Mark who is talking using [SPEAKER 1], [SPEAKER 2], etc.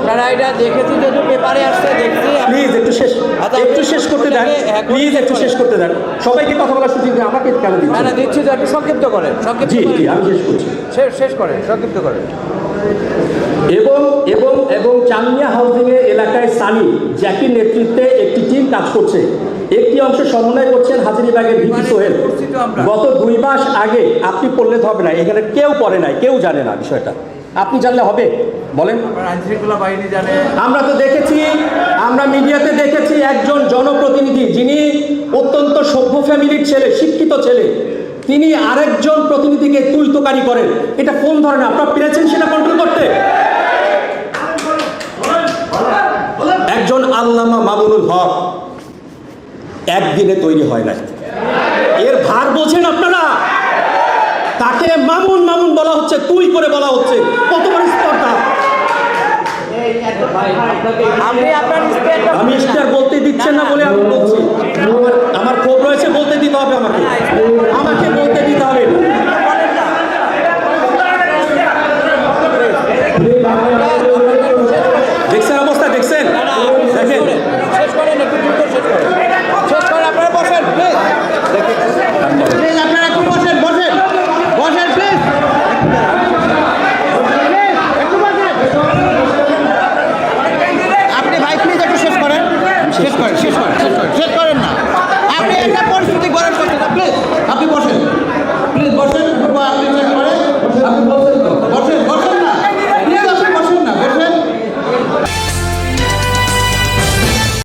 [SPEAKER 1] আপনারা এটা দেখেছি যেহেতু পেপারে আসছে দেখছি
[SPEAKER 2] প্লিজ একটু শেষ
[SPEAKER 1] আচ্ছা,
[SPEAKER 2] একটু শেষ করতে দেন।
[SPEAKER 1] হ্যাঁ,
[SPEAKER 2] প্লিজ একটু শেষ করতে দেন। সবাইকে কথা বলার সুযোগ দিন আমাকে কেন
[SPEAKER 1] না
[SPEAKER 2] দিচ্ছেন?
[SPEAKER 1] না দিচ্ছি তো একটু সংক্ষিপ্ত করেন সংক্ষিপ্ত
[SPEAKER 2] জি। জি আমি শেষ করছি।
[SPEAKER 1] শেষ শেষ করেন সংক্ষিপ্ত করেন।
[SPEAKER 2] এবং এবং এবং চামিয়া হাউজিং এর এলাকায় সানি জ্যাকির নেতৃত্বে একটি টিম কাজ করছে। একটি অংশ সমন্বয় করছেন হাজিরিবাগের ভিপি সোহেল।
[SPEAKER 1] করছি তো
[SPEAKER 2] গত দুই মাস আগে আপনি পড়লে হবে না এখানে কেউ পড়ে নাই কেউ জানে না বিষয়টা। আপনি জানলে হবে? বলেন। আমরা তো দেখেছি আমরা মিডিয়াতে দেখেছি একজন জনপ্রতিনিধি যিনি অত্যন্ত সভ্য ফ্যামিলির ছেলে শিক্ষিত ছেলে। তিনি আরেকজন প্রতিনিধিকে তুই তোকারি করেন। এটা কোন ধরনের? আপনারা পেরেছেন সেটা কন্ট্রোল করতে? একজন আল্লামা মামুনুল হক একদিনে তৈরি হয় না এর ভার বোঝেন আপনারা? তাকে মামুন মামুন বলা হচ্ছে তুই করে বলা হচ্ছে।
[SPEAKER 1] আপনি আপনার
[SPEAKER 2] আমি স্টার বলতে দিচ্ছেন না বলে আমি বলছি আমার আমার ক্ষোভ রয়েছে বলতে দিতে হবে আমাকে আমাকে বলতে দিতে হবে
[SPEAKER 1] বলেন না
[SPEAKER 2] দেখছেন অবস্থা দেখছেন
[SPEAKER 1] না, না, আপনি শেষ
[SPEAKER 2] দেখেন
[SPEAKER 1] করেন। শেষ করেন একটু দ্রুত শেষ করেন শেষ করেন আপনারা বসেন প্লিজ প্লিজ আপনারা একটু বসেন বসেন বসেন প্লিজ আপনি ভাই প্লিজ একটু শেষ করেন শেষ করেন শেষ করেন শেষ করেন না।